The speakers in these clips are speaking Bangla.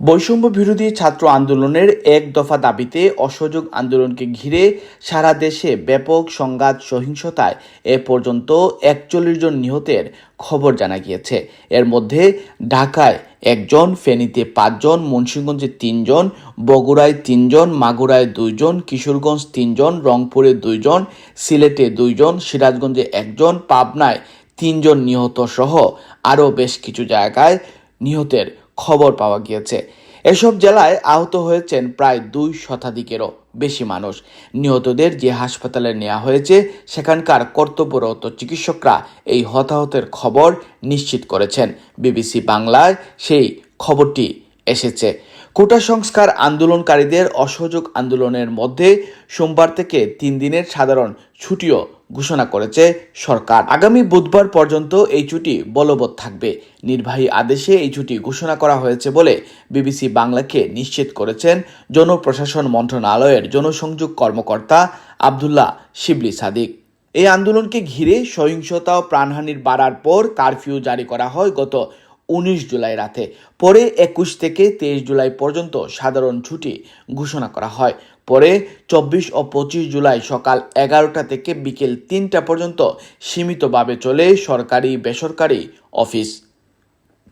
বৈষম্য বিরোধী ছাত্র আন্দোলনের এক দফা দাবিতে অসহযোগ আন্দোলনকে ঘিরে সারা দেশে ব্যাপক সংঘাত সহিংসতায় এ পর্যন্ত একচল্লিশ জন নিহতের খবর জানা গিয়েছে। এর মধ্যে ঢাকায় একজন, ফেনীতে পাঁচজন, মুন্সিগঞ্জে তিনজন, বগুড়ায় তিনজন, মাগুরায় দুইজন, কিশোরগঞ্জ তিনজন, রংপুরে দুইজন, সিলেটে দুইজন, সিরাজগঞ্জে একজন, পাবনায় তিনজন নিহত সহ আরও বেশ কিছু জায়গায় নিহতের খবর পাওয়া গিয়েছে। এসব জেলায় আহত হয়েছেন প্রায় দুই শতাধিকেরও বেশি মানুষ। নিহতদের যে হাসপাতালে নেওয়া হয়েছে, সেখানকার কর্তব্যরত চিকিৎসকরা এই হতাহতের খবর নিশ্চিত করেছেন। বিবিসি বাংলায় সেই খবরটি এসেছে। কোটা সংস্কার আন্দোলনকারীদের অসহযোগ আন্দোলনের মধ্যে সোমবার থেকে তিন দিনের সাধারণ ছুটিও ঘোষণা করেছে সরকার। আগামী বুধবার পর্যন্ত এই ছুটি বলবৎ থাকবে। নির্বাহী আদেশে এই ছুটি ঘোষণা করা হয়েছে বলে বিবিসি বাংলাকে নিশ্চিত করেছেন জনপ্রশাসন মন্ত্রণালয়ের জনসংযোগ কর্মকর্তা আবদুল্লাহ শিবলি সাদিক। এই আন্দোলনকে ঘিরে সহিংসতা ও প্রাণহানির বাড়ার পর কারফিউ জারি করা হয় গত উনিশ জুলাই রাতে। পরে একুশ থেকে তেইশ জুলাই পর্যন্ত সাধারণ ছুটি ঘোষণা করা হয়। পরে চব্বিশ ও পঁচিশ জুলাই সকাল এগারোটা থেকে বিকেল তিনটা পর্যন্ত সীমিতভাবে চলে সরকারি, বেসরকারি অফিস।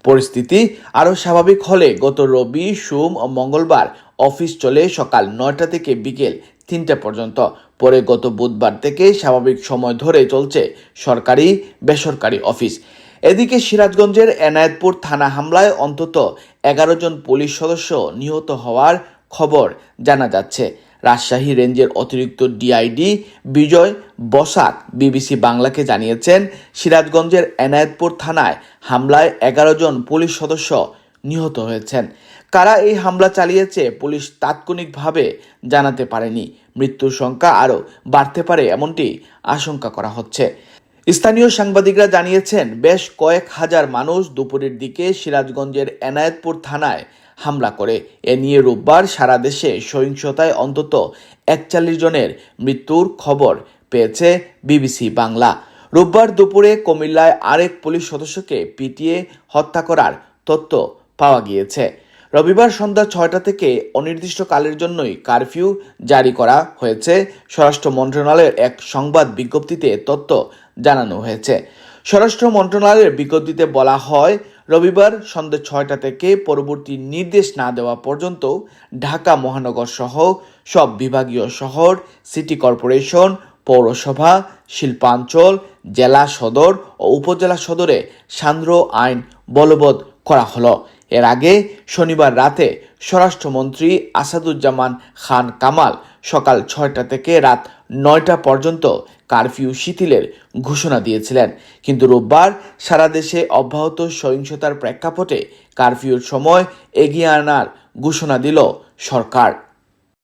পরিস্থিতি আরও স্বাভাবিক হলে গত রবি, সোম ও মঙ্গলবার অফিস চলে সকাল নয়টা থেকে বিকেল তিনটা পর্যন্ত। পরে গত বুধবার থেকে স্বাভাবিক সময় ধরে চলছে সরকারি, বেসরকারি অফিস। এদিকে সিরাজগঞ্জের এনায়েতপুর থানা হামলায় অন্তত এগারো জন পুলিশ সদস্য নিহত হওয়ার খবর জানা যাচ্ছে। রাজশাহী রেঞ্জের অতিরিক্ত ডিআইডি বিজয় বসাক বিবিসি বাংলাকে জানিয়েছেন, সিরাজগঞ্জের এনায়েতপুর থানায় হামলায় এগারো জন পুলিশ সদস্য নিহত হয়েছেন। কারা এই হামলা চালিয়েছে পুলিশ তাৎক্ষণিকভাবে জানাতে পারেনি। মৃত্যুর সংখ্যা আরও বাড়তে পারে এমনটি আশঙ্কা করা হচ্ছে। স্থানীয় সাংবাদিকরা জানিয়েছেন, বেশ কয়েক হাজার মানুষ দুপুরের দিকে সিরাজগঞ্জের এনায়েতপুর থানায় হামলা করে। এ নিয়ে রোববার সারা দেশে সহিংসতায় অন্তত একচল্লিশ জনের মৃত্যুর খবর পেয়েছে বিবিসি বাংলা। রোববার দুপুরে কুমিল্লায় আরেক পুলিশ সদস্যকে পিটিয়ে হত্যা করার তথ্য পাওয়া গিয়েছে। রবিবার সন্ধ্যা ছয়টা থেকে অনির্দিষ্টকালের জন্যই কারফিউ জারি করা হয়েছে। স্বরাষ্ট্র মন্ত্রণালয়ের এক সংবাদ বিজ্ঞপ্তিতে তথ্য জানানো হয়েছে। স্বরাষ্ট্র মন্ত্রণালয়ের বিজ্ঞপ্তিতে বলা হয় রবিবার সন্ধ্যা ছয়টা থেকে পরবর্তী নির্দেশ না দেওয়া পর্যন্ত ঢাকা মহানগর সহ সব বিভাগীয় শহর, সিটি কর্পোরেশন, পৌরসভা, শিল্পাঞ্চল, জেলা সদর ও উপজেলা সদরে সান্দ্র আইন বলবৎ করা হলো। এর আগে শনিবার রাতে স্বরাষ্ট্রমন্ত্রী আসাদুজ্জামান খান কামাল সকাল ছয়টা থেকে রাত নয়টা পর্যন্ত কারফিউ শিথিলের ঘোষণা দিয়েছিলেন। কিন্তু রোববার সারা দেশে অব্যাহত সহিংসতার প্রেক্ষাপটে কারফিউর সময় এগিয়ে আনার ঘোষণা দিল সরকার।